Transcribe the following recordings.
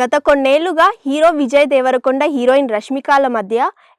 గత కొన్నేళ్ళుగా hero Vijay Deverakonda heroine రష్మికాల మధ్య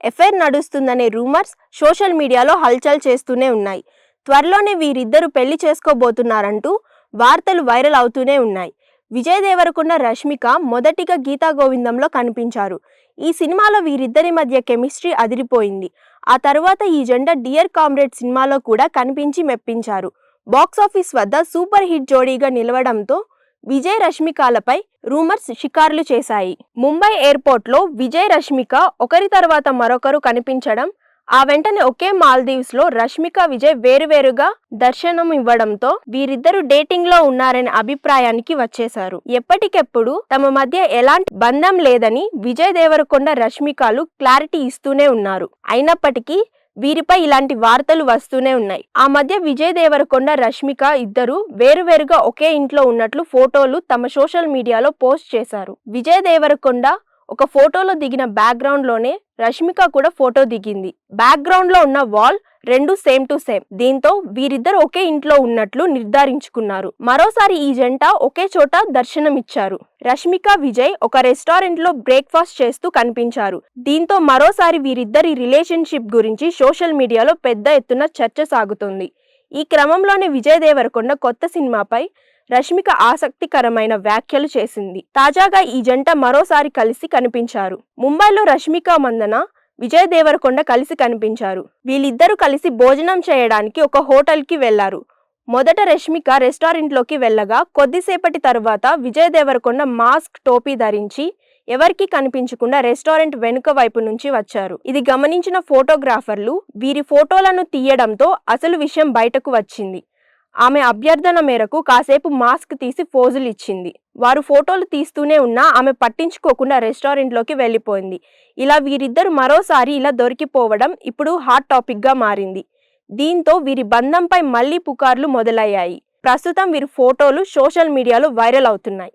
ఎఫైర్ నడుస్తుందనే రూమర్స్ సోషల్ మీడియాలో హల్చల్ చేస్తూనే ఉన్నాయి. త్వరలోనే వీరిద్దరూ పెళ్ళి చేసుకోబోతున్నారంటూ వార్తలు వైరల్ అవుతూనే ఉన్నాయి. విజయ్ దేవరకొండ రష్మిక మొదటిగా గీతా గోవిందంలో కనిపించారు. ఈ సినిమాలో వీరిద్దరి మధ్య కెమిస్ట్రీ అదిరిపోయింది. ఆ తర్వాత ఈ జెండా డియర్ కామ్రేడ్ సినిమాలో కూడా కనిపించి మెప్పించారు. బాక్సాఫీస్ వద్ద సూపర్ హిట్ జోడీగా నిలవడంతో విజయ్ రష్మికాలపై రూమర్స్ షికారులు చేశాయి. ముంబై ఎయిర్పోర్ట్లో విజయ్ రష్మిక ఒకరి తర్వాత మరొకరు కనిపించడం ఆ వెంటనే ఒకే మాల్దీవ్స్లో రష్మిక విజయ్ వేరువేరుగా దర్శనం ఇవ్వడంతో వీరిద్దరు డేటింగ్లో ఉన్నారనే అభిప్రాయానికి వచ్చేశారు. ఎప్పటికెప్పుడు తమ మధ్య ఎలాంటి బంధం లేదని విజయ్ దేవరకొండ రష్మికలు క్లారిటీ ఇస్తూనే ఉన్నారు. అయినప్పటికీ వీరిపై ఇలాంటి వార్తలు వస్తూనే ఉన్నాయి. ఆ మధ్య విజయ్ దేవరకొండ రష్మిక ఇద్దరు వేరువేరుగా ఒకే ఇంట్లో ఉన్నట్లు ఫోటోలు తమ సోషల్ మీడియాలో పోస్ట్ చేశారు. విజయ్ దేవరకొండ ఒక ఫోటోలో దిగిన బ్యాక్గ్రౌండ్లోనే రష్మిక కూడా ఫోటో దిగింది. బ్యాక్గ్రౌండ్లో ఉన్న వాల్ రెండు సేమ్ టు సేమ్. దీంతో వీరిద్దరు ఒకే ఇంట్లో ఉన్నట్లు నిర్ధారించుకున్నారు. మరోసారి ఈ జంట ఒకే చోట దర్శనమిచ్చారు. రష్మిక విజయ్ ఒక రెస్టారెంట్లో బ్రేక్ఫాస్ట్ చేస్తూ కనిపించారు. దీంతో మరోసారి వీరిద్దరి రిలేషన్షిప్ గురించి సోషల్ మీడియాలో పెద్ద ఎత్తున చర్చ సాగుతోంది. ఈ క్రమంలోనే విజయ్ దేవరకొండ కొత్త సినిమాపై రష్మిక ఆసక్తికరమైన వ్యాఖ్యలు చేసింది. తాజాగా ఈ జంట మరోసారి కలిసి కనిపించారు. ముంబైలో రష్మిక మందన విజయ్ దేవరకొండ కలిసి కనిపించారు. వీళ్ళిద్దరూ కలిసి భోజనం చేయడానికి ఒక హోటల్కి వెళ్ళారు. మొదట రష్మిక రెస్టారెంట్లోకి వెళ్ళగా కొద్దిసేపటి తరువాత విజయ్ దేవరకొండ మాస్క్ టోపీ ధరించి ఎవరికీ కనిపించకుండా రెస్టారెంట్ వెనుక వైపు నుంచి వచ్చారు. ఇది గమనించిన ఫోటోగ్రాఫర్లు వీరి ఫోటోలను తీయడంతో అసలు విషయం బయటకు వచ్చింది. ఆమె అభ్యర్థన మేరకు కాసేపు మాస్క్ తీసి ఫోజులు ఇచ్చింది. వారు ఫోటోలు తీస్తూనే ఉన్నా ఆమె పట్టించుకోకుండా రెస్టారెంట్లోకి వెళ్ళిపోయింది. ఇలా వీరిద్దరు మరోసారి ఇలా దొరికిపోవడం ఇప్పుడు హాట్ టాపిక్గా మారింది. దీంతో వీరి బంధంపై మళ్ళీ పుకార్లు మొదలయ్యాయి. ప్రస్తుతం వీరి ఫోటోలు సోషల్ మీడియాలో వైరల్ అవుతున్నాయి.